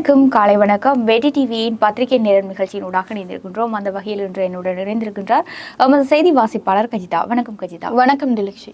அனைவருக்கும் காலை வணக்கம். வெடி டிவியின் பத்திரிகை நேரம் நிகழ்ச்சியின் ஊடாக இணைந்திருக்கின்றோம். அந்த வகையில் இன்று என்னுடன் இணைந்திருக்கின்றார் எமது செய்தி வாசிப்பாளர் கஜிதா. வணக்கம் கஜிதா. வணக்கம் திலக்ஷி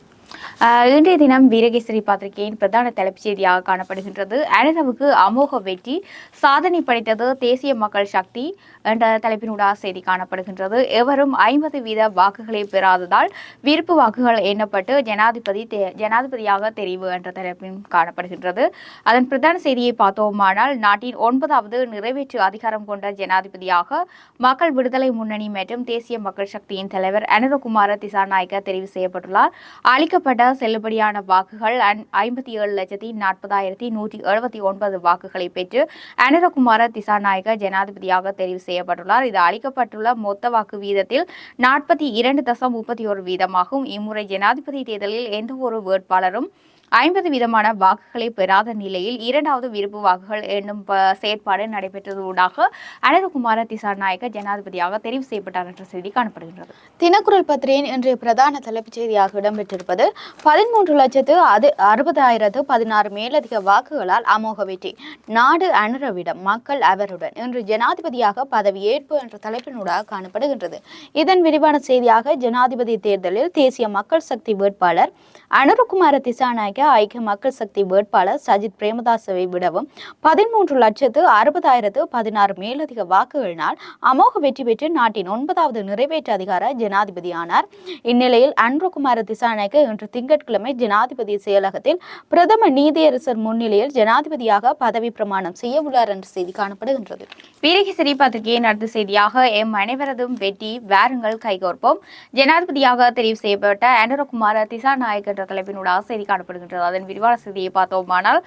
இன்றைய தினம் வீரகேசரி பத்திரிகையின் பிரதான தலைப்புச் செய்தியாக காணப்படுகின்றது. அனிரவுக்கு அமோக வெற்றி சாதனை படைத்தது தேசிய மக்கள் சக்தி என்ற தலைப்பினூடாக செய்தி காணப்படுகின்றது. எவரும் ஐம்பது வீத வாக்குகளை பெறாததால் விருப்பு வாக்குகள் எண்ணப்பட்டு ஜனாதிபதி ஜனாதிபதியாக தெரிவு என்ற தலைப்பின் காணப்படுகின்றது. அதன் பிரதான செய்தியை பார்த்தோமானால் நாட்டின் ஒன்பதாவது நிறைவேற்று அதிகாரம் கொண்ட ஜனாதிபதியாக மக்கள் விடுதலை முன்னணி மற்றும் தேசிய மக்கள் சக்தியின் தலைவர் அனுரகுமார திசாநாயக்க தெரிவு செய்யப்பட்டுள்ளார். அளிக்கப்பட்ட செல்லுபடியான வாக்குகள் ஐம்பத்தி ஏழு லட்சத்தி நாற்பதாயிரத்தி நூற்றி எழுபத்தி ஒன்பது வாக்குகளை பெற்று அனிரகுமார திசாநாயக ஜனாதிபதியாக தெரிவு செய்யப்பட்டுள்ளார். இது அளிக்கப்பட்டுள்ள மொத்த வாக்கு வீதத்தில் நாற்பத்தி இரண்டு தசம் முப்பத்தி ஒரு வீதமாகும் இம்முறை ஜனாதிபதி தேர்தலில் எந்த ஒரு வேட்பாளரும் ஐம்பது வீதமான வாக்குகளை பெறாத நிலையில் இரண்டாவது விருப்பு வாக்குகள் என்னும் ப- செயற்பாடு நடைபெற்றதூடாக அனந்தகுமார திசாநாயக்க ஜனாதிபதியாக தெரிவு செய்யப்பட்டார் என்ற செய்தி காணப்படுகின்றது. தினக்குரல் பத்திரிகையின் இன்றைய பிரதான தலைப்புச் செய்தியாக இடம்பெற்றிருப்பது பதிமூன்று லட்சத்து அது அறுபதாயிரத்து பதினாறு மேலதிக வாக்குகளால் அமோக வெற்றி. நாடு அனுரவிடம் மக்கள் அவருடன் இன்று ஜனாதிபதியாக பதவியேற்பு என்ற தலைப்பினூடாக காணப்படுகின்றது. இதன் விரிவான செய்தியாக ஜனாதிபதி தேர்தலில் தேசிய மக்கள் சக்தி வேட்பாளர் அனுரகுமார திசாநாயக்க ஐக்கிய மக்கள் சக்தி வேட்பாளர் சஜித் பிரேமதாசவை விடவும் பதிமூன்று லட்சத்து அறுபதாயிரத்து பதினாறு மேலதிக வாக்குகளினால் அமோக வெற்றி பெற்று நாட்டின் ஒன்பதாவது நிறைவேற்று அதிகார ஜனாதிபதியானார். இந்நிலையில் அன்ருகுமார திசாநாயக்க இன்று திங்கட்கிழமை ஜனாதிபதி செயலகத்தில் பிரதம நீதியரசர் முன்னிலையில் ஜனாதிபதியாக பதவி பிரமாணம் செய்ய உள்ளார் என்ற செய்தி காணப்படுகின்றது. வீரகேசரி பத்திரிகையின் அடுத்த செய்தியாக எம் அனைவரதும் வெட்டி வாருங்கள் கைகோர்ப்போம். ஜனாதிபதியாக தெரிவு செய்யப்பட்ட அனுரகுமார திசாநாயக் என்ற தலைப்பினூடாக செய்தி காணப்படுகிறது வருகின்றது அதன் விரிவான செய்தியை பார்த்தோமானால்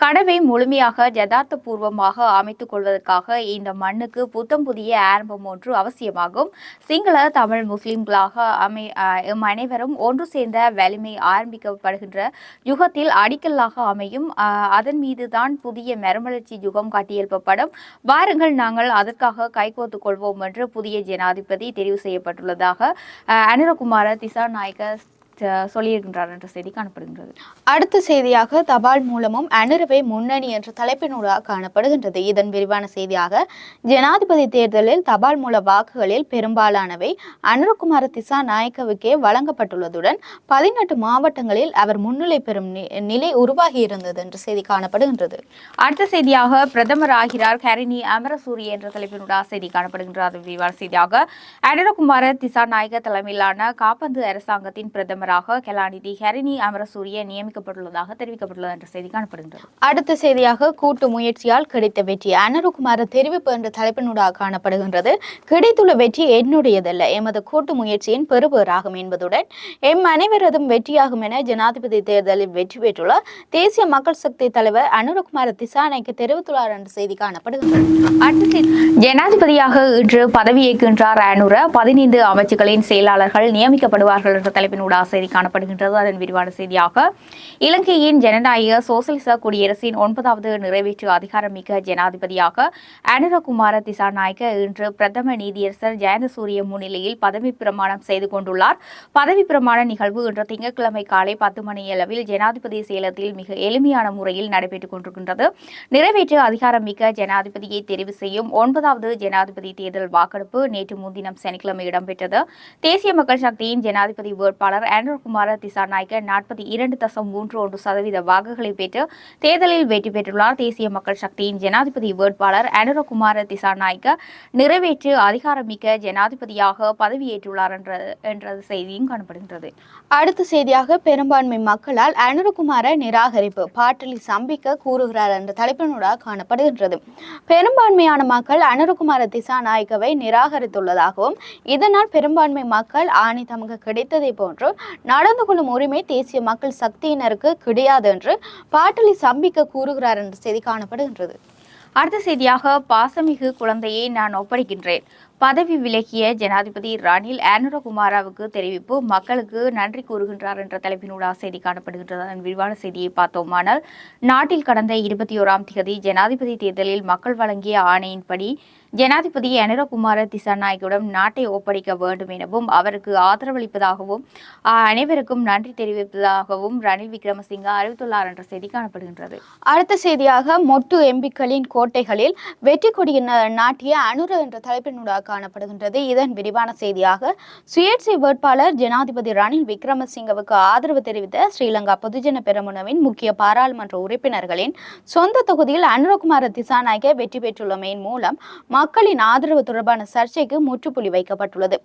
கனவை முழுமையாக யதார்த்த பூர்வமாக அமைத்துக் கொள்வதற்காக இந்த மண்ணுக்கு புத்தம் புதிய ஆரம்பம் ஒன்று அவசியமாகும். சிங்கள தமிழ் முஸ்லிம்களாக அமை அஹ், அனைவரும் ஒன்று சேர்ந்த வலிமை ஆரம்பிக்கப்படுகின்ற யுகத்தில் அடிக்கல்லாக அமையும். அஹ், அதன் மீதுதான் புதிய மறுமலர்ச்சி யுகம் கட்டியெழுப்பப்படும். வாருங்கள் நாங்கள் அதற்காக கைகோத்துக் கொள்வோம் என்று புதிய ஜனாதிபதி தெரிவு செய்யப்பட்டுள்ளதாக அனிரகுமார அனுரகுமார திசாநாயக்க சொல்லியிருக்கின்றார் என்ற செய்தி காணப்படுகின்றது. அடுத்த செய்தியாக தபால் மூலமும் அனுரவை முன்னணி என்ற தலைப்பினூடாக காணப்படுகின்றது. இதன் விரிவான செய்தியாக ஜனாதிபதி தேர்தலில் தபால் மூல வாக்குகளில் பெரும்பாலானவை அனுரகுமார திசா நாயக்கவுக்கே வழங்கப்பட்டுள்ளதுடன் பதினெட்டு மாவட்டங்களில் அவர் முன்னிலை பெறும் நிலை உருவாகி இருந்தது என்ற செய்தி காணப்படுகின்றது. அடுத்த செய்தியாக பிரதமர் ஆகிறார் கரிணி அமரசூரிய என்ற தலைப்பினூடாக செய்தி காணப்படுகின்றது. விரிவான செய்தியாக அனுரகுமார திசாநாயக்க தலைமையிலான காப்பந்து அரசாங்கத்தின் பிரதமராக கலாநிதி ஹரிணி அமரசூரிய நியமிக்கப்பட்டுள்ளதாக தெரிவிக்கப்பட்டுள்ளது என்ற செய்தி காணப்படுகின்றது. அடுத்த செய்தியாக கூட்டு முயற்சியால் கிடைத்த வெற்றி அனுருகுமார தெரிவிப்பு என்ற தலைப்பினூடாக காணப்படுகின்றது. கிடைத்துள்ள வெற்றி என்னுடையதல்ல. எமது கூட்டு முயற்சியின் பெறுபேறாகும் என்பதுடன் எம் அனைவரதும் வெற்றியாகும் என ஜனாதிபதி தேர்தலில் வெற்றி பெற்றுள்ள தேசிய மக்கள் சக்தி தலைவர் அனுரகுமார திசானைக்கு தெரிவித்துள்ளார் என்ற செய்தி காணப்படுகின்றது. ஜனாதிபதியாக இன்று பதவியேற்கின்றார் அனுர. பதினைந்து அமைச்சுகளின் செயலாளர்கள் நியமிக்கப்படுவார்கள் என்ற தலைப்பினூடாக செய்தி காணப்படுகின்றது. அதன் விரிவான செய்தியாக இலங்கையின் ஜனநாயக சோசலிச குடியரசின் ஒன்பதாவது நிறைவேற்று அதிகாரமிக்க ஜனாதிபதியாக அனுரகுமார திசாநாயக்க இன்று பிரதம நீதியரசர் ஜெயந்தசூரிய முன்னிலையில் பதவி பிரமாணம் செய்து கொண்டுள்ளார். பதவி பிரமாண நிகழ்வு இன்று திங்கட்கிழமை காலை பத்து மணியளவில் ஜனாதிபதி சேலத்தில் மிக எளிமையான முறையில் நடைபெற்றுக் கொண்டிருக்கின்றது. நிறைவேற்று அதிகாரமிக்க ஜனாதிபதியை தெரிவு செய்யும் ஒன்பதாவது ஜனாதிபதி தேர்தல் வாக்கெடுப்பு நேற்று முன்தினம் சனிக்கிழமை இடம்பெற்றது. தேசிய மக்கள் சக்தியின் ஜனாதிபதி வேட்பாளர் அனுர்குமார திசாநாயக்க நாற்பத்தி இரண்டு தசம் மூன்று ஒன்று சதவீத வாக்குகளை பெற்று தேர்தலில் வெற்றி பெற்றுள்ளார். தேசிய மக்கள் சக்தியின் ஜனாதிபதி வேட்பாளர் அனுரகுமார திசாநாயக்க நிறைவேற்று அதிகாரமிக்க ஜனாதிபதியாக பதவியேற்றுள்ளார் என்ற என்ற செய்தியும் காணப்படுகின்றது. அடுத்த செய்தியாக பெரும்பான்மை மக்களால் அனுரகுமார நிராகரிப்பு பாட்டலி சம்பிக்க கூறுகிறார் என்ற தலைப்பினூடாக காணப்படுகின்றது. பெரும்பான்மையான மக்கள் அனுரகுமார திசாநாயக்கவை நிராகரித்துள்ளதாகவும் இதனால் பெரும்பான்மை மக்கள் ஆணி தமக்கு கிடைத்ததை போன்று நடந்து கொள்ளும் உரிமை தேசிய மக்கள் சக்தியினருக்கு கிடையாது என்று பாட்டலி சம்பிக்க கூறுகிறார் என்ற செய்தி காணப்படுகின்றது. அடுத்த செய்தியாக பாசமிகு குழந்தையை நான் ஒப்படைக்கின்றேன். பதவி விலகிய ஜனாதிபதி ரணில் ஆனுரகுமாராவுக்கு தெரிவிப்பு மக்களுக்கு நன்றி கூறுகின்றார் என்ற தலைப்பினூடாக செய்தி காணப்படுகின்றது. அதன் விரிவான செய்தியை பார்த்தோமானால் நாட்டில் கடந்த இருபத்தி ஓராம் தேதி ஜனாதிபதி தேர்தலில் மக்கள் வழங்கிய ஆணையின்படி ஜனாதிபதி அனிரகுமார திசாநாயக்கிடம் நாட்டை ஒப்படைக்க வேண்டும் எனவும் அவருக்கு ஆதரவளிப்பதாகவும் அனைவருக்கும் நன்றி தெரிவிப்பதாகவும் ரணில் விக்ரமசிங்க அறிவித்துள்ளார் என்ற செய்தி காணப்படுகின்றது. அடுத்த செய்தியாக மொட்டு எம்பிக்களின் கோட்டைகளில் வெற்றி கொடியை நாட்டிய அனுர என்ற தலைப்பினூடாக காணப்படுகின்றது. இதன் விரிவான செய்தியாக சுயேட்சை வேட்பாளர் ஜனாதிபதி ரணில் விக்ரமசிங்கவுக்கு ஆதரவு தெரிவித்த ஸ்ரீலங்கா பொதுஜன பெரமுனவின் முக்கிய பாராளுமன்ற உறுப்பினர்களின் சொந்த தொகுதியில் அனுரகுமார திசாநாயக வெற்றி பெற்றுள்ளமையின் மூலம் மக்களின் ஆதரவு தொடர்பான சர்ச்சைக்கு முற்றுப்புள்ளி வைக்கப்பட்டுள்ளது.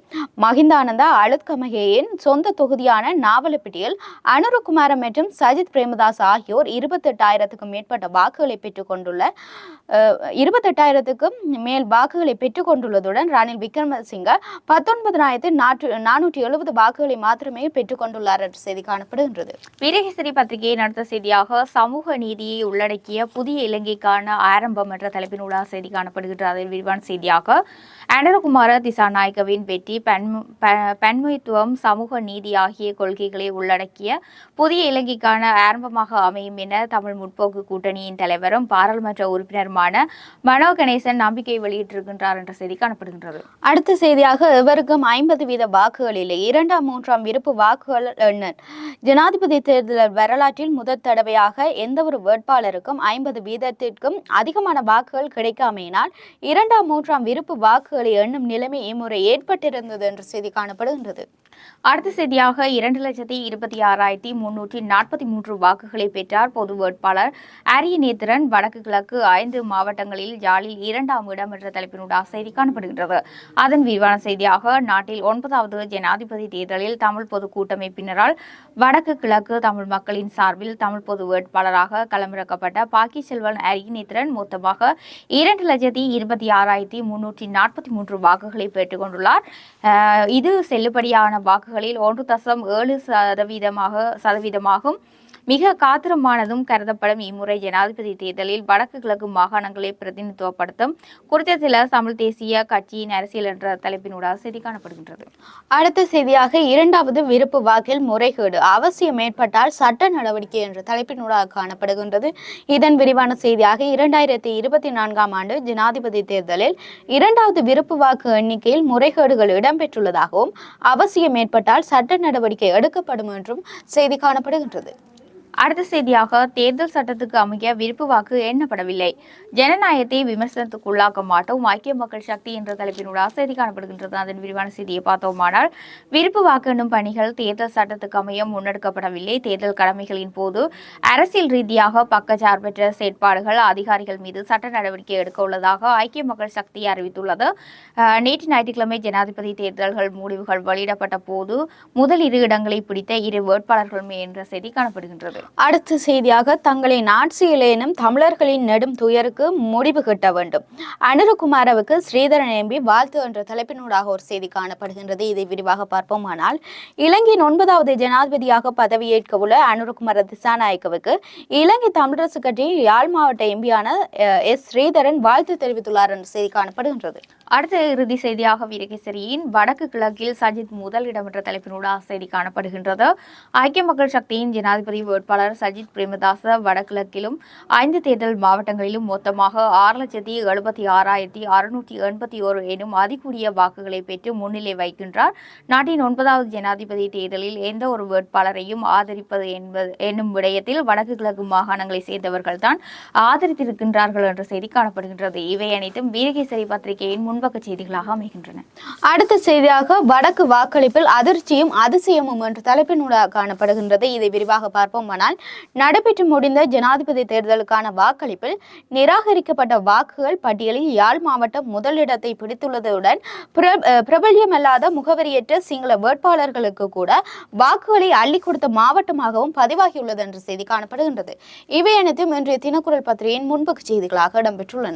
மகிந்தானந்தா அழுத்கமகேயின் சொந்த தொகுதியான நாவலப்பிட்டியில் அனுரகுமார மற்றும் சஜித் பிரேமதாஸ் ஆகியோர் இருபத்தெட்டாயிரத்துக்கும் மேற்பட்ட வாக்குகளை பெற்றுக் கொண்டுள்ள இருபத்தெட்டாயிரத்துக்கும் மேல் வாக்குகளை பெற்றுக் கொண்டுள்ளதுடன் ரணில் விக்ரமசிங்க பத்தொன்பதாயிரத்து நாற்று நானூற்றி எழுபது வாக்குகளை மாத்திரமே பெற்றுக் கொண்டுள்ளார் என்ற செய்தி காணப்படுகின்றது. வீரகேசரி பத்திரிகையின் அடுத்த செய்தியாக சமூக நீதியை உள்ளடக்கிய புதிய இலங்கைக்கான ஆரம்பம் என்ற உலா செய்தி காணப்படுகின்ற அதில் விரிவான செய்தியாக அனுரகுமார திசாநாயகவின் வெற்றி பன்மு ப- பன்முகத்துவம் சமூக நீதி ஆகிய கொள்கைகளை உள்ளடக்கிய புதிய இலங்கைக்கான ஆரம்பமாக அமையும் என தமிழ் முற்போக்கு கூட்டணியின் தலைவரும் பாராளுமன்ற உறுப்பினருமான மனோ கணேசன் நம்பிக்கை வெளியிட்டிருக்கின்றார் என்ற செய்தி காணப்படுகின்றது. அடுத்த செய்தியாக இவருக்கும் ஐம்பது வீத வாக்குகள் இரண்டாம் மூன்றாம் விருப்பு வாக்குகள் எண்ணல். ஜனாதிபதி தேர்தல் வரலாற்றில் முதற் தடவையாக எந்த ஒரு வேட்பாளருக்கும் ஐம்பது வீதத்திற்கும் அதிகமான வாக்குகள் கிடைக்காமையினால் இரண்டாம் இரண்டாம் மூன்றாம் விருப்பு வாக்குகளை எண்ணும் நிலைமை இம்முறை ஏற்பட்டிருந்தது என்ற செய்தி காணப்படுகின்றது. அடுத்த செய்தியாக இரண்டு லட்சத்தி இருபத்தி ஆறாயிரத்தி முன்னூற்றி நாற்பத்தி மூன்று வாக்குகளை பெற்றார் பொது வேட்பாளர் அரியநேத்திரன். வடக்கு கிழக்கு ஐந்து மாவட்டங்களில் யாழில் இரண்டாம் இடம் என்ற தலைப்பினூடாக செய்தி காணப்படுகின்றது. அதன் விரிவான செய்தியாக நாட்டில் ஒன்பதாவது ஜனாதிபதி தேர்தலில் தமிழ் பொது கூட்டமைப்பினரால் வடக்கு கிழக்கு தமிழ் மக்களின் சார்பில் தமிழ் பொது வேட்பாளராக களமிறக்கப்பட்ட பாக்கி செல்வன் அரியநேத்திரன். மொத்தமாக இரண்டு லட்சத்தி இருபத்தி ஆறு ஆறாயிரத்தி முன்னூற்றி நாற்பத்தி மூன்று வாக்குகளை பெற்றுக் கொண்டுள்ளார். இது செல்லுபடியான வாக்குகளில் ஒன்று தசம் ஏழு சதவீதமாக சதவீதமாகும். மிக காத்திரமானதும் கருதப்படும் இம்முறை ஜனாதிபதி தேர்தலில் வடக்கு கிழக்கு மாகாணங்களை பிரதிநிதித்துவப்படுத்தும். குறித்த சில தமிழ் தேசிய கட்சியின் அரசியல் என்ற தலைப்பினூடாக செய்தி காணப்படுகின்றது. அடுத்த செய்தியாக இரண்டாவது விருப்பு வாக்கில் முறைகேடு அவசியம் ஏற்பட்டால் சட்ட நடவடிக்கை என்ற தலைப்பினூடாக காணப்படுகின்றது. இதன் விரிவான செய்தியாக இரண்டாயிரத்தி இருபத்தி நான்காம் ஆண்டு ஜனாதிபதி தேர்தலில் இரண்டாவது விருப்பு வாக்கு எண்ணிக்கையில் முறைகேடுகள் இடம்பெற்றுள்ளதாகவும் அவசியம் ஏற்பட்டால் சட்ட நடவடிக்கை எடுக்கப்படும் என்றும் செய்தி காணப்படுகின்றது. அடுத்த செய்தியாக தேர்தல் சட்டத்துக்கு அமைய விருப்பு வாக்கு எண்ணப்படவில்லை. ஜனநாயகத்தை விமர்சனத்துக்குள்ளாக்க மாட்டோம். ஐக்கிய மக்கள் சக்தி என்ற தலைப்பினூடாக செய்தி காணப்படுகின்றது. அதன் விரிவான செய்தியை பார்த்தோமானால் விருப்பு வாக்கு எண்ணும் பணிகள் தேர்தல் சட்டத்துக்கு அமைய முன்னெடுக்கப்படவில்லை. தேர்தல் கடமைகளின் போது அரசியல் ரீதியாக பக்கச்சார்பற்ற செயற்பாடுகள் அதிகாரிகள் மீது சட்ட நடவடிக்கை எடுக்க உள்ளதாக ஐக்கிய மக்கள் சக்தி அறிவித்துள்ளது. நேற்று ஞாயிற்றுக்கிழமை ஜனாதிபதி தேர்தல்கள் முடிவுகள் வெளியிடப்பட்ட போது முதல் இரு இடங்களை பிடித்த இரு வேட்பாளர்கள் என்ற செய்தி காணப்படுகின்றது. அடுத்த செய்தியாக தங்களின் ஆட்சியிலேனும் தமிழர்களின் நெடும் துயருக்கு முடிவு கட்ட வேண்டும். அனுரகுமாரவுக்கு ஸ்ரீதரன் எம்பி வாழ்த்து என்ற தலைப்பினூடாக ஒரு செய்தி காணப்படுகின்றது. இதை விரிவாக பார்ப்போமானால் இலங்கையின் ஒன்பதாவது ஜனாதிபதியாக பதவியேற்க உள்ள அனுரகுமார திசாநாயக்கவுக்கு இலங்கை தமிழரசு கட்சி யாழ் மாவட்ட எம்பியான எஸ். ஸ்ரீதரன் வாழ்த்து தெரிவித்துள்ளார் என்ற செய்தி காணப்படுகின்றது. அடுத்த இறுதி செய்தியாக வீரகேசரியின் வடக்கு கிழக்கில் சஜித் முதல் இடம் என்ற தலைப்பினூடாக செய்தி காணப்படுகின்றது. ஐக்கிய மக்கள் சக்தியின் ஜனாதிபதி வேட்பாளர் சஜித் பிரேமதாச வடகிழக்கிலும் ஐந்து தேர்தல் மாவட்டங்களிலும் மொத்தமாக ஆறு லட்சத்தி எழுபத்தி ஆறாயிரத்தி அறுநூற்றி எண்பத்தி ஒரு எனும் அதிகூடிய வாக்குகளை பெற்று முன்னிலை வைக்கின்றார் நாட்டின் ஒன்பதாவது ஜனாதிபதி தேர்தலில் எந்த ஒரு வேட்பாளரையும் ஆதரிப்பது என்பது என்னும் விடயத்தில் வடக்கு கிழக்கு மாகாணங்களை சேர்ந்தவர்கள்தான் ஆதரித்திருக்கின்றார்கள் என்ற செய்தி காணப்படுகின்றது. இவை அனைத்தும் வீரகேசரி பத்திரிகையின் முன்பக்க செய்திகளாக அமைகின்றன. அடுத்த செய்தியாக வடக்கு வாக்களிப்பில் அதிர்ச்சியும் அதிசயமும் என்ற தலைப்பினூடாக காணப்படுகின்றது. இதை விரிவாக பார்ப்போமானால் நடைபெற்று முடிந்த ஜனாதிபதி தேர்தலுக்கான வாக்களிப்பில் நிராகரிக்கப்பட்ட வாக்குகள் பட்டியலில் யாழ் மாவட்டம் முதலிடத்தை பிடித்துள்ளதுடன் பிர- அஹ் பிரபல்யமல்லாத முகவரியற்ற சிங்கள வேட்பாளர்களுக்கு கூட வாக்குகளை அள்ளி கொடுத்த மாவட்டமாகவும் பதிவாகியுள்ளது என்ற செய்தி காணப்படுகின்றது. இவை அனைத்தும் இன்றைய தினக்குரல் பத்திரிகையின் முன்பக்க செய்திகளாக இடம்பெற்றுள்ளன.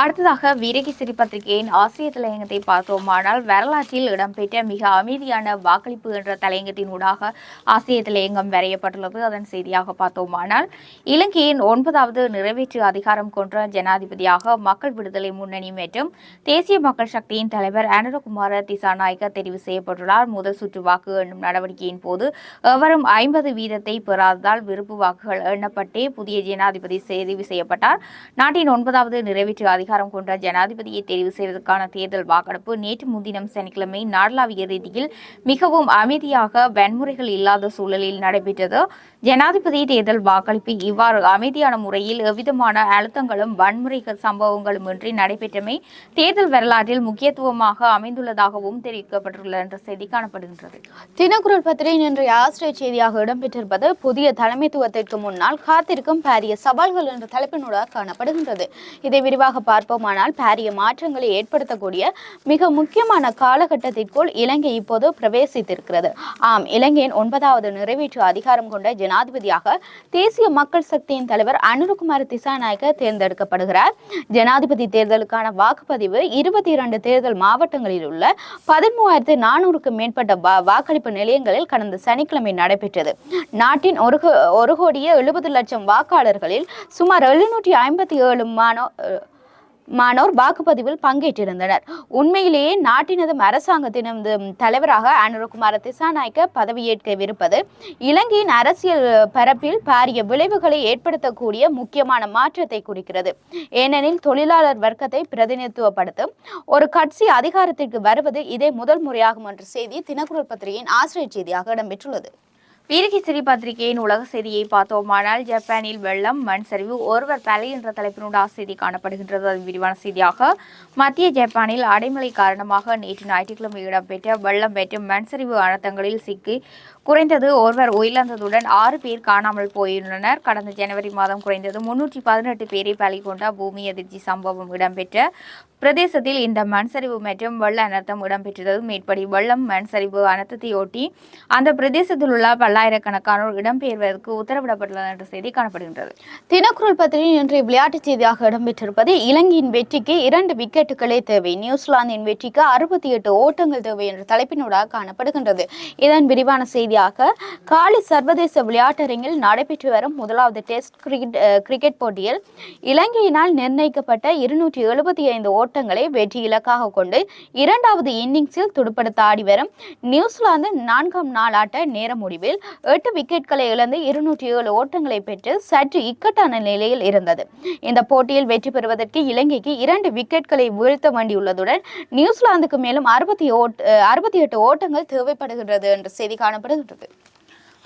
அடுத்ததாக வீரகேசரி பத்திரிகையின் ஆசிரியர் தலையங்கத்தை பார்த்தோமானால் வரலாற்றில் இடம்பெற்ற மிக அமைதியான வாக்களிப்பு என்ற தலையங்கத்தின் ஊடாக ஆசிரியர் தலையங்கம் வரையப்பட்டுள்ளது. அதன் செய்தியாக பார்த்தோமானால் இலங்கையின் ஒன்பதாவது நிறைவேற்று அதிகாரம் கொன்ற ஜனாதிபதியாக மக்கள் விடுதலை முன்னணி மற்றும் தேசிய மக்கள் சக்தியின் தலைவர் அனுரகுமார திசாநாயக்க தெரிவு செய்யப்பட்டுள்ளார். முதல் சுற்று வாக்கு எண்ணும் நடவடிக்கையின் போது எவரும் ஐம்பது வீதத்தை பெறாததால் விருப்பு வாக்குகள் எண்ணப்பட்டே புதிய ஜனாதிபதி தெரிவு செய்யப்பட்டார். நாட்டின் ஒன்பதாவது நிறைவேற்று அதிகாரம் கொண்ட ஜனாதிபதியை தெரிவு செய்வதற்கான தேர்தல் வாக்கெடுப்பு நேற்று முன்தினம் சனிக்கிழமை நாடளாவிய ரீதியில் மிகவும் அமைதியாக வன்முறைகள் இல்லாத சூழலில் நடைபெற்றது. ஜனாதிபதி தேர்தல் வாக்களிப்பு இவ்வாறு அமைதியான முறையில் எவ்விதமான அழுத்தங்களும் வன்முறைகள் சம்பவங்களும் இன்றி நடைபெற்றமை தேர்தல் வரலாற்றில் முக்கியத்துவமாக அமைந்துள்ளதாகவும் தெரிவிக்கப்பட்டுள்ளது என்ற செய்தி காணப்படுகின்றது. தினக்குரல் பத்திரிகை இன்றைய ஆசிரியர் செய்தியாக இடம்பெற்றிருப்பது புதிய தலைமைத்துவத்திற்கு முன்னால் காத்திருக்கும் பாரிய சவால்கள் என்ற தலைப்பினூடாக காணப்படுகின்றது. இதை விரிவாக பார்ப்போமானால் பாரிய மாற்றங்களை ஏற்படுத்தக்கூடிய மிக முக்கியமான காலகட்டத்திற்குள் இலங்கை இப்போது பிரவேசித்திருக்கிறது. ஆம் இலங்கையின் ஒன்பதாவது நிறைவேற்று அதிகாரம் கொண்ட ஜனாதிபதியாக தேசிய மக்கள் சக்தியின் தலைவர் அனுருகுமார் திசாநாயக்க தேர்ந்தெடுக்கப்படுகிறார். ஜனாதிபதி தேர்தலுக்கான வாக்குப்பதிவு இருபத்தி இரண்டு தேர்தல் மாவட்டங்களில் உள்ள பதிமூவாயிரத்து நானூறுக்கும் மேற்பட்ட வாக்களிப்பு நிலையங்களில் கடந்த சனிக்கிழமை நடைபெற்றது. நாட்டின் ஒரு ஒரு கோடியே எழுபது லட்சம் வாக்காளர்களில் சுமார் எழுநூற்றி ஐம்பத்தி ஏழு மாணோ அஹ், மானோர் வாக்குப்பதிவில் பங்கேற்றிருந்தனர். உண்மையிலேயே நாட்டினது அரசாங்கத்தினது தலைவராக அனுரகுமார திசாநாயக்க பதவியேற்கவிருப்பது இலங்கையின் அரசியல் பரப்பில் பாரிய விளைவுகளை ஏற்படுத்தக்கூடிய முக்கியமான மாற்றத்தை குறிக்கிறது. ஏனெனில் தொழிலாளர் வர்க்கத்தை பிரதிநிதித்துவப்படுத்தும் ஒரு கட்சி அதிகாரத்திற்கு வருவது இதே முதல் முறையாகும் என்ற செய்தி தினக்குரல் பத்திரிகையின் ஆசிரியர் செய்தியாக இடம்பெற்றுள்ளது. வீரகேசரி பத்திரிகையின் உலக செய்தியை பார்த்தோமானால் ஜப்பானில் வெள்ளம் மண் சரிவு ஒருவர் தலை என்ற தலைப்பினுடைய செய்தி காணப்படுகின்றது. அது விரிவான செய்தியாக மத்திய ஜப்பானில் அடைமழை காரணமாக நேற்று ஞாயிற்றுக்கிழமை இடம்பெற்ற வெள்ளம் மற்றும் மண் சரிவு அனர்த்தங்களில் சிக்கி குறைந்தது ஒருவர் உயிரிழந்ததுடன் ஆறு பேர் காணாமல் போயுள்ளனர். கடந்த ஜனவரி மாதம் குறைந்தது முன்னூற்றி பதினெட்டு பேரை பலி கொண்ட பூமி அதிர்ச்சி சம்பவம் இடம்பெற்ற பிரதேசத்தில் இந்த மண் சரிவு மற்றும் வெள்ள அனர்த்தம் இடம்பெற்றது மேற்படி வெள்ளம் மண் சரிவு அனர்த்தத்தையொட்டி அந்த பிரதேசத்தில் உள்ள பல்லாயிரக்கணக்கானோர் இடம்பெயர்வதற்கு உத்தரவிடப்பட்டுள்ளது என்ற செய்தி காணப்படுகின்றது. தினக்குரல் பத்திரிகை இன்றைய விளையாட்டுச் செய்தியாக இடம்பெற்றிருப்பது இலங்கையின் வெற்றிக்கு இரண்டு விக்கெட்டுகளே தேவை. நியூசிலாந்தின் வெற்றிக்கு அறுபத்தி எட்டு ஓட்டங்கள் தேவை என்ற தலைப்பினூடாக காணப்படுகின்றது. இதன் விரிவான செய்தி வழியாக காலி சர்வதேச விளையாட்டரங்கில் நடைபெற்று வரும் முதலாவது டெஸ்ட் கிரிக்கெட் கிரிக்கெட் போட்டியில் இலங்கையினால் நிர்ணயிக்கப்பட்ட இருநூற்றி எழுபத்தி ஐந்து ஓட்டங்களை வெற்றி இலக்காக கொண்டு இரண்டாவது இன்னிங்ஸில் துடுப்படுத்த ஆடி வரும். நியூசிலாந்து நான்காம் நாள் ஆட்ட நேர முடிவில் எட்டு விக்கெட்களை இழந்து இருநூற்றி ஏழு ஓட்டங்களை பெற்று சற்று இக்கட்டான நிலையில் இருந்தது. இந்த போட்டியில் வெற்றி பெறுவதற்கு இலங்கைக்கு இரண்டு விக்கெட்களை வீழ்த்த வேண்டியுள்ளதுடன் நியூசிலாந்துக்கு மேலும் அறுபத்தி ஓட் அறுபத்தி எட்டு ஓட்டங்கள் தேவைப்படுகின்றது என்ற செய்தி காணப்படுகின்றது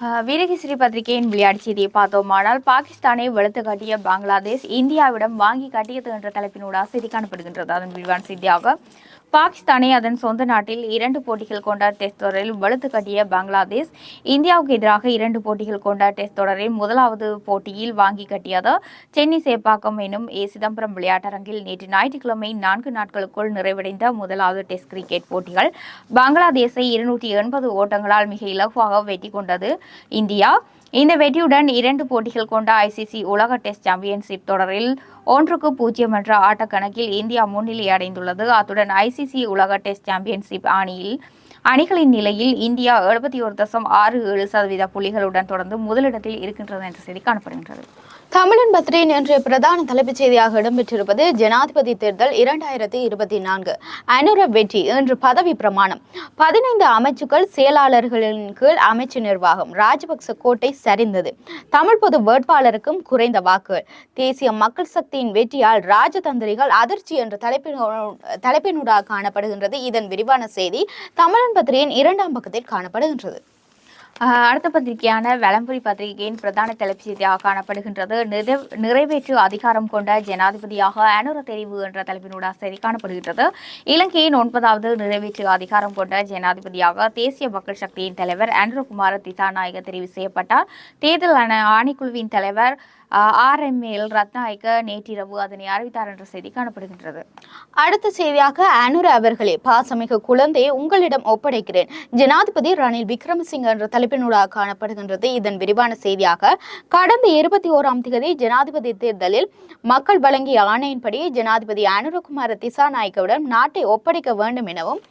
ஆஹ் வீரகேசரி பத்திரிகையின் விளையாட்டு செய்தியை பார்த்தோமானால் பாகிஸ்தானை வலுத்து காட்டிய பங்களாதேஷ் இந்தியாவிடம் வாங்கி காட்டியது என்ற தலைப்பினூடாக செய்தி காணப்படுகின்றது. அதன் விரிவான செய்தியாக பாகிஸ்தானை அதன் சொந்த நாட்டில் இரண்டு போட்டிகள் கொண்ட டெஸ்ட் தொடரில் வலுத்து கட்டிய பங்களாதேஷ் இந்தியாவுக்கு எதிராக இரண்டு போட்டிகள் கொண்ட டெஸ்ட் தொடரில் முதலாவது போட்டியில் வாங்கி கட்டியது சென்னை சேப்பாக்கம் எனும் ஏ சிதம்பரம் விளையாட்டரங்கில் நேற்று ஞாயிற்றுக்கிழமை நான்கு நாட்களுக்குள் நிறைவடைந்த முதலாவது டெஸ்ட் கிரிக்கெட் போட்டிகள். பங்களாதேஷை இருநூற்றி எண்பது ஓட்டங்களால் மிக இலகுவாக வெற்றி கொண்டது இந்தியா. இந்த வெற்றியுடன் இரண்டு போட்டிகள் கொண்ட ஐசிசி உலக டெஸ்ட் சாம்பியன்ஷிப் தொடரில் ஒன்றுக்கு பூஜ்ஜியம் என்ற ஆட்டக்கணக்கில் இந்தியா முன்னிலை அடைந்துள்ளது. அத்துடன் ஐசிசி உலக டெஸ்ட் சாம்பியன்ஷிப் அணியில் அணிகளின் நிலையில் இந்தியா எழுபத்தி ஒரு தசம் ஆறு ஏழு சதவீத புள்ளிகளுடன் தொடர்ந்து முதலிடத்தில் இருக்கின்றது என்ற செய்தி காணப்படுகின்றது. தமிழன் பத்திரிகையின் என்ற பிரதான தலைப்புச் செய்தியாக இடம்பெற்றிருப்பது ஜனாதிபதி தேர்தல் இரண்டாயிரத்தி இருபத்தி நான்கு. அனுர வெற்றி இன்று பதவி பிரமாணம். பதினைந்து அமைச்சுக்கள் செயலாளர்களின் கீழ் அமைச்சு நிர்வாகம் ராஜபக்ச கோட்டை சரிந்தது. தமிழ் பொது வேட்பாளருக்கும் குறைந்த வாக்குகள் தேசிய மக்கள் சக்தியின் வெற்றியால் ராஜதந்திரிகள் அதிர்ச்சி என்ற தலைப்பினு தலைப்பினூடாக காணப்படுகின்றது. இதன் விரிவான செய்தி தமிழன் பத்திரிகையின் இரண்டாம் பக்கத்தில் காணப்படுகின்றது. அடுத்த பத்திரிகையான வலம்புரி பத்திரிகையின் பிரதான தலைப்பு செய்தியாக காணப்படுகின்றது. நிறைவு- நிறைவேற்று அதிகாரம் கொண்ட ஜனாதிபதியாக அனுர தெரிவு என்ற தலைப்பினூடாக செய்தி காணப்படுகின்றது. இலங்கையின் ஒன்பதாவது நிறைவேற்று அதிகாரம் கொண்ட ஜனாதிபதியாக தேசிய மக்கள் சக்தியின் தலைவர் அனுரகுமார திசாநாயக தெரிவு செய்யப்பட்டார். தேர்தல் ஆணைக்குழுவின் தலைவர் ஆர்எம்எல் ரத்நாயக்க நேற்றிரவு அதனை அறிவித்தார் என்ற செய்தி காணப்படுகின்றது. அடுத்த செய்தியாக அனுர அவர்களே பாசமிகு குழந்தையை உங்களிடம் ஒப்படைக்கிறேன். ஜனாதிபதி ரணில் விக்ரமசிங்க என்ற தலைப்பினூடாக காணப்படுகின்றது. இதன் விரிவான செய்தியாக கடந்த இருபத்தி ஓராம் தேதி ஜனாதிபதி தேர்தலில் மக்கள் வழங்கிய ஆணையின்படி ஜனாதிபதி அனுரகுமார திசாநாயக்கவிடம் நாட்டை ஒப்படைக்க வேண்டும் எனவும்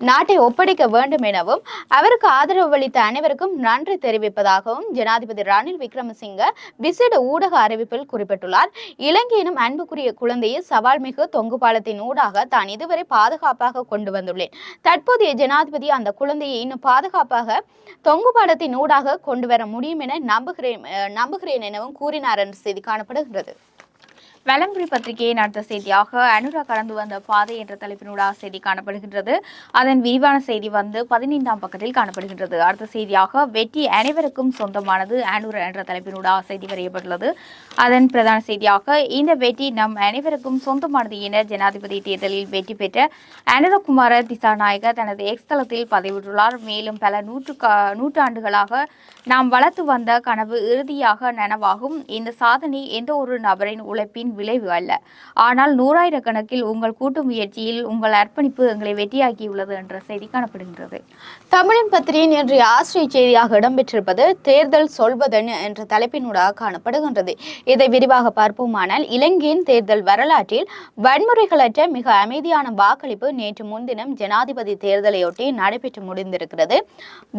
நாட்டை ஒப்படைக்க வேண்டும் எனவும் அவருக்கு ஆதரவு அளித்த அனைவருக்கும் நன்றி தெரிவிப்பதாகவும் ஜனாதிபதி ரணில் விக்ரமசிங்க விசேட ஊடக அறிவிப்பில் குறிப்பிட்டுள்ளார். இலங்கையினும் அன்புக்குரிய குழந்தையை சவால் மிகு தொங்கு பாலத்தின் ஊடாக தான் இதுவரை பாதுகாப்பாக கொண்டு வந்துள்ளேன். தற்போதைய ஜனாதிபதி அந்த குழந்தையை இன்னும் பாதுகாப்பாக தொங்கு பாலத்தின் ஊடாக கொண்டு வர முடியும் என நம்புகிறேன் நம்புகிறேன் எனவும் கூறினார் என்ற செய்தி காணப்படுகிறது வலம்புரி பத்திரிகையின் அடுத்த செய்தியாக அனுரா கடந்து வந்த பாதை என்ற தலைப்பினூடாக செய்தி காணப்படுகின்றது. அதன் விரிவான செய்தி வந்து பதினைந்தாம் பக்கத்தில் காணப்படுகின்றது. அடுத்த செய்தியாக வெற்றி அனைவருக்கும் சொந்தமானது அனுரா என்ற தலைப்பினூடாக செய்தி வரையப்பட்டுள்ளது. அதன் பிரதான செய்தியாக இந்த வெற்றி நம் அனைவருக்கும் சொந்தமானது என ஜனாதிபதி தேர்தலில் வெற்றி பெற்ற அனுரகுமார திசாநாயக தனது எக்ஸ் தளத்தில் பதிவிட்டுள்ளார். மேலும் பல நூற்று நூற்றாண்டுகளாக நாம் வளர்த்து வந்த கனவு இறுதியாக நனவாகும். இந்த சாதனை எந்த ஒரு நபரின் உழைப்பின் விளைவு அல்ல. ஆனால் நூறாயிரக்கணக்கில் உங்கள் கூட்டு முயற்சியில் உங்கள் அர்ப்பணிப்பு எங்களை வெற்றியாக்கியுள்ளது என்ற செய்தி காணப்படுகின்றது. தமிழின் பத்திரிகையின் இன்றைய ஆசிரிய செய்தியாக இடம்பெற்றிருப்பது தேர்தல் சொல்வதென என்ற தலைப்பினூடாக காணப்படுகின்றது. இதை விரிவாக பார்ப்போமானால் இலங்கையின் தேர்தல் வரலாற்றில் வன்முறைகளற்ற மிக அமைதியான வாக்களிப்பு நேற்று முன்தினம் ஜனாதிபதி தேர்தலையொட்டி நடைபெற்று முடிந்திருக்கிறது.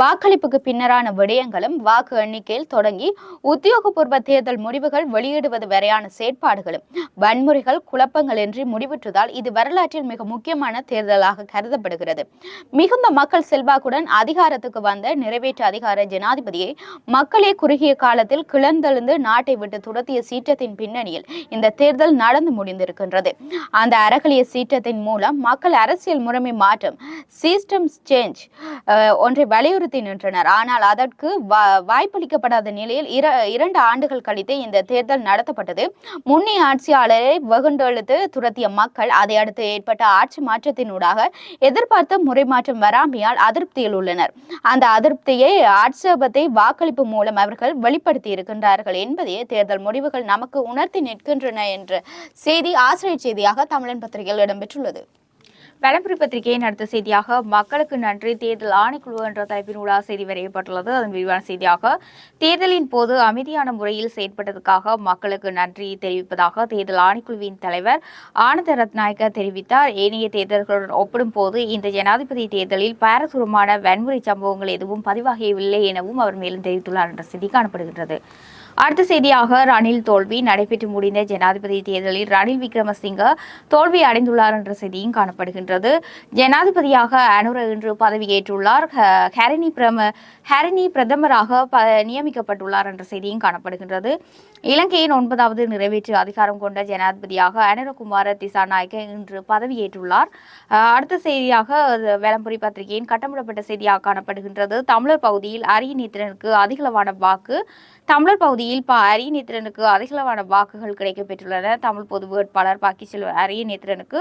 வாக்களிப்புக்கு பின்னரான விடயங்களும் வாக்கு எண்ணிக்கையில் தொடங்கி உத்தியோகபூர்வ தேர்தல் முடிவுகள் வெளியிடுவது வரையான செயற்பாடுகளும் வன்முறைகள் குழப்பங்களின்றி முடிவுற்றதால் இது வரலாற்றில் மிக முக்கியமான தேர்தலாக கருதப்படுகிறது. மிகுந்த மக்கள் செல்வாக்குடன் அதிகாரத்துக்கு வந்த நிறைவேற்று அதிகார ஜனாதிபதியை மக்களே குறுகிய காலத்தில் கிளர்ந்தெழுந்து நாட்டை விட்டு துரத்திய சீற்றத்தின் பின்னணியில் இந்த தேர்தல் நடந்து முடிந்திருக்கின்றது. அந்த அறகலிய சீற்றத்தின் மூலம் மக்கள் அரசியல் முறைமை மாற்றம் சிஸ்டம் சேஞ்ச் ஒன்றை வலியுறுத்தி நின்றனர். ஆனால் அதற்கு வாய்ப்பளிக்கப்படாத நிலையில் இரண்டு ஆண்டுகள் கழித்து இந்த தேர்தல் நடத்தப்பட்டது. முன்னைய ஆட்சியாளரை வெகுண்டெழுத்து துரத்திய மக்கள் அதை அடுத்து ஏற்பட்ட ஆட்சி மாற்றத்தினூடாக எதிர்பார்த்த முறை மாற்றம் வராமையால் அதிருப்தியில் உள்ளனர். அந்த அதிருப்தியை ஆட்சேபத்தை வாக்களிப்பு மூலம் அவர்கள் வெளிப்படுத்தி இருக்கின்றார்கள் என்பதையே தேர்தல் முடிவுகள் நமக்கு உணர்த்தி நிற்கின்றன என்ற செய்தி ஆசிரியர் செய்தியாக தமிழன் பத்திரிகையில் இடம்பெற்றுள்ளது. வலம்புரி பத்திரிகையை நடத்த செய்தியாக மக்களுக்கு நன்றி. தேர்தல் ஆணைக்குழு என்ற தலைப்பினூடாக செய்தி வரையப்பட்டுள்ளது. அதன் விரிவான செய்தியாக தேர்தலின் போது அமைதியான முறையில் செயற்பட்டதற்காக மக்களுக்கு நன்றி தெரிவிப்பதாக தேர்தல் ஆணைக்குழுவின் தலைவர் ஆனந்த ரத்நாயக்க தெரிவித்தார். ஏனைய தேர்தல்களுடன் ஒப்பிடும்போது இந்த ஜனாதிபதி தேர்தலில் பாரதூரமான வன்முறை சம்பவங்கள் எதுவும் பதிவாகவில்லை எனவும் அவர் மேலும் தெரிவித்துள்ளார் என்ற செய்தி காணப்படுகின்றது. அடுத்த செய்தியாக ரணில் தோல்வி நடைபெற்று முடிந்த ஜனாதிபதி தேர்தலில் ரணில் விக்ரமசிங்க தோல்வி அடைந்துள்ளார் என்ற செய்தியும் காணப்படுகின்றது. ஜனாதிபதியாக அனுர இன்று பதவியேற்றுள்ளார். ஹ- ஹரிணி பிரம ஹரிணி பிரதமராக ப நியமிக்கப்பட்டுள்ளார் என்ற செய்தியும் காணப்படுகின்றது. இலங்கையின் ஒன்பதாவது நிறைவேற்று அதிகாரம் கொண்ட ஜனாதிபதியாக அனுரகுமார திசாநாயக்க இன்று பதவியேற்றுள்ளார். அடுத்த செய்தியாக வேளம்புரி வேலம்புரி பத்திரிகையின் கட்டமிடப்பட்ட செய்தியாக காணப்படுகின்றது. தமிழர் பகுதியில் அரியநேத்திரனுக்கு அதிகளவான வாக்கு தமிழர் பகுதியில் ப அரியநேத்திரனுக்கு அதிகளவான வாக்குகள் கிடைக்கப்பெற்றுள்ளன. தமிழ் பொது வேட்பாளர் பாக்கிச்செல்வன் அரியநேத்திரனுக்கு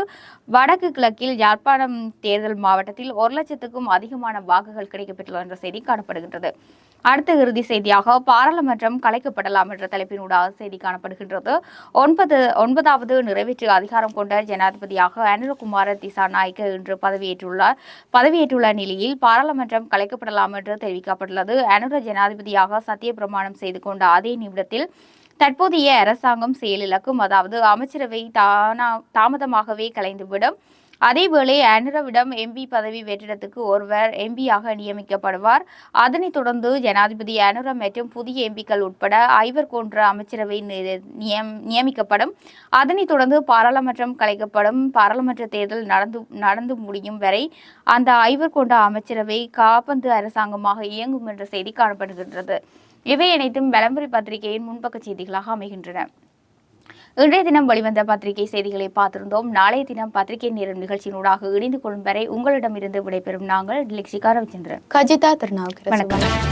வடக்கு கிழக்கில் யாழ்ப்பாணம் தேர்தல் மாவட்டத்தில் ஒரு லட்சத்துக்கும் அதிகமான வாக்குகள் கிடைக்கப்பெற்றுள்ளன என்ற செய்தி காணப்படுகின்றது. அடுத்த இறுதி செய்தியாக பாராளுமன்றம் கலைக்கப்படலாம் என்ற தலைப்பினூடாக செய்தி காணப்படுகின்றது. ஒன்பது ஒன்பதாவது நிறைவேற்று அதிகாரம் கொண்ட ஜனாதிபதியாக அனிலகுமார திசாநாயக்க இன்று பதவியேற்றுள்ளார். பதவியேற்றுள்ள நிலையில் பாராளுமன்றம் கலைக்கப்படலாம் என்று தெரிவிக்கப்பட்டுள்ளது. அனுர ஜனாதிபதியாக சத்திய பிரமாணம் செய்து கொண்ட அதே நிமிடத்தில் தற்போதைய அரசாங்கம் செயலிழக்கும் அதாவது அமைச்சரவை தானா தாமதமாகவே கலைந்துவிடும். அதேவேளை அனுரவிடம் எம்பி பதவி வெற்றிடத்துக்கு ஒருவர் எம்பியாக நியமிக்கப்படுவார். அதனைத் தொடர்ந்து ஜனாதிபதி அனுர மற்றும் புதிய எம்பிக்கள் உட்பட ஐவர் போன்ற அமைச்சரவை நியம் நியமிக்கப்படும். அதனைத் தொடர்ந்து பாராளுமன்றம் கலைக்கப்படும். பாராளுமன்ற தேர்தல் நடந்து நடந்து முடியும் வரை அந்த ஐவர் கொண்ட அமைச்சரவை காப்பந்து அரசாங்கமாக இயங்கும் என்ற செய்தி காணப்படுகின்றது. இவை அனைத்தும் விளம்பரி பத்திரிகையின் முன்பக்க செய்திகளாக அமைகின்றன. இன்றைய தினம் வெளிவந்த பத்திரிகை செய்திகளை பார்த்திருந்தோம். நாளைய தினம் பத்திரிகை நேரம் நிகழ்ச்சியினூடாக இணைந்து கொள்ளும் வரை உங்களிடமிருந்து விடைபெறும் நாங்கள் லெக்ஷிகா ரவிச்சந்திரன். கஜிதா திருநாவுக்கரசு. வணக்கம்.